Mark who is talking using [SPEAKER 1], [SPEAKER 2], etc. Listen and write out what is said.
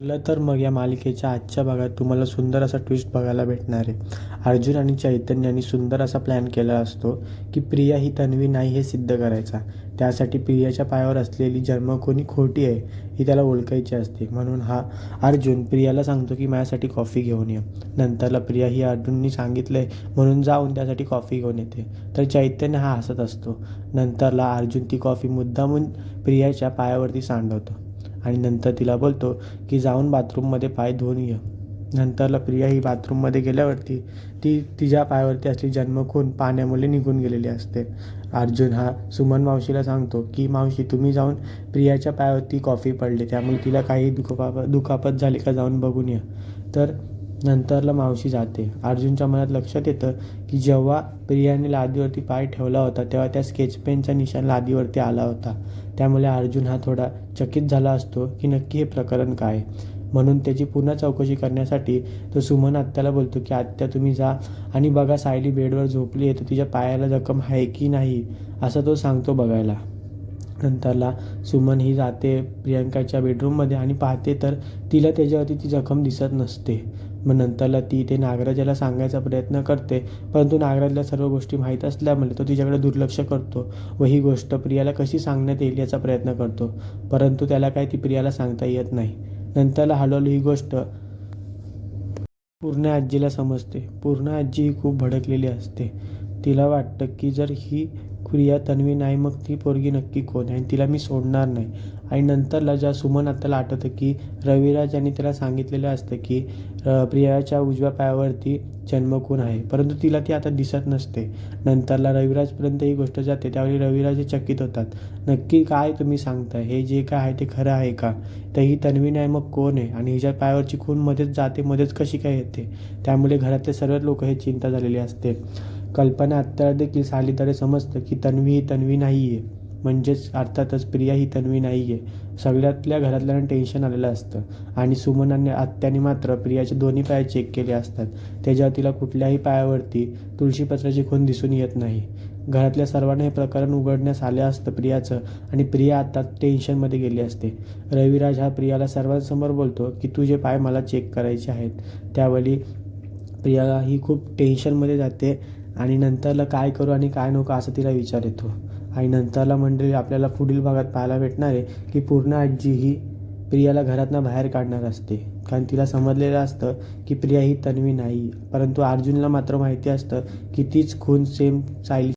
[SPEAKER 1] म्हटलं तर मग या मालिकेच्या आजच्या भागात तुम्हाला सुंदर असा ट्विस्ट बघायला भेटणार आहे. अर्जुन आणि चैतन्यानी सुंदर असा प्लॅन केला असतो की प्रिया ही तन्वी नाही हे सिद्ध करायचा. त्यासाठी प्रियाच्या पायावर असलेली जन्मखोनी खोटी आहे ही त्याला ओळखायची असते. म्हणून हा अर्जुन प्रियाला सांगतो की माझ्यासाठी कॉफी घेऊन ये. नंतरला प्रिया ही अर्जुननी सांगितलं आहे म्हणून जाऊन त्यासाठी कॉफी घेऊन येते. तर चैतन्य हा हसत असतो. नंतरला अर्जुन ती कॉफी मुद्दामून प्रियाच्या पायावरती सांडवतो. आणि नंतर तिला बोलतो की जाऊन बाथरूममध्ये पाय धुवून ये. नंतरला प्रिया ही बाथरूममध्ये गेल्यावरती ती तिच्या पायावरती असली जन्मखून पाण्यामुळे निघून गेलेली असते. अर्जुन हा सुमन मावशीला सांगतो की मावशी तुम्ही जाऊन प्रियाच्या पायावरती कॉफी पडली. त्यामुळे तिला काही दुखापत दुखापत झाली का जाऊन बघून या. तर नंतरला मावशी जाते. अर्जुनच्या मनात लक्षात येतं की जेव्हा प्रियाने लादीवरती पाय ठेवला होता तेव्हा त्या स्केचपेनचा निशाण लादीवरती आला होता. त्यामुळे अर्जुन हा थोडा चकित झाला असतो की नक्की हे प्रकरण काय? म्हणून त्याची पुन्हा चौकशी करण्यासाठी तो सुमन आत्याला बोलतो की आत्या तुम्ही जा आणि बघा सायली बेडवर झोपली आहे तर तिच्या पायाला जखम आहे की नाही? असं तो सांगतो बघायला. नंतरला सुमन ही जाते प्रियंकाच्या बेडरूममध्ये आणि पाहते तर तिला त्याच्यावरती ती जखम दिसत नसते. मग नंतरला ती ते नागराजाला सांगायचा प्रयत्न करते. परंतु नागराजला सर्व गोष्टी माहीत असल्यामुळे तो तिच्याकडे दुर्लक्ष करतो व ही गोष्ट प्रियाला कशी सांगण्यात येईल याचा प्रयत्न करतो. परंतु त्याला काय ती प्रियाला सांगता येत नाही. नंतरला हळूहळू ही गोष्ट पूर्ण आजीला समजते. पूर्ण आजी ही खूप भडकलेली असते. तिला वाटतं की जर ही प्रिया तन्वी नाही मग ती पोरगी नक्की कोण आहे? आणि तिला मी सोडणार नाही. आणि नंतरला ज्या सुमन आत्याला आठवतं की रविराज यांनी त्याला सांगितलेलं असतं की प्रियाच्या उजव्या पायावरती जन्मखून आहे. परंतु तिला ती आता दिसत नसते. नंतरला रविराजपर्यंत ही गोष्ट जाते. त्यावेळी रविराज हे चकित होतात. नक्की काय तुम्ही सांगताय? हे जे काय आहे ते खरं आहे का? तर ही तन्वी नाही मग कोण आहे? आणि हिच्या पायावरची खून मध्येच जाते मध्येच कशी काय येते? त्यामुळे घरातले सर्व लोक हे चिंता झालेली असते. कल्पना आत्याला देखील सालीकडे समजतं की तन्वी ही तन्वी नाही आहे म्हणजेच अर्थातच प्रिया ही तन्वी नाही आहे सगळ्यातल्या घरातल्यांना टेन्शन आलेलं असतं. आणि सुमनाने आत्याने मात्र प्रियाचे दोन्ही पाय चेक केले असतात. त्याच्यावर तिला कुठल्याही पायावरती तुळशीपत्राची खून दिसून येत नाही. घरातल्या सर्वांना हे प्रकरण उघडण्यास आले असतं प्रियाचं आणि प्रिया आता टेन्शनमध्ये गेली असते. रविराज हा प्रियाला सर्वांसमोर बोलतो की तुझे पाय मला चेक करायचे आहेत. त्यावेळी प्रियाला ही खूप टेन्शनमध्ये जाते आणि नंतरला काय करू आणि काय नको असं तिला विचार येतो. आणि नंतरला मंडळी आपल्याला पुढील भागात पाहायला भेटणार आहे की पूर्ण आजी ही प्रियाला घरातनं बाहेर काढणार असते. कारण तिला समजलेलं असतं की प्रिया ही तन्वी नाही. परंतु अर्जुनला मात्र माहिती असतं की तीच खून सेम सायली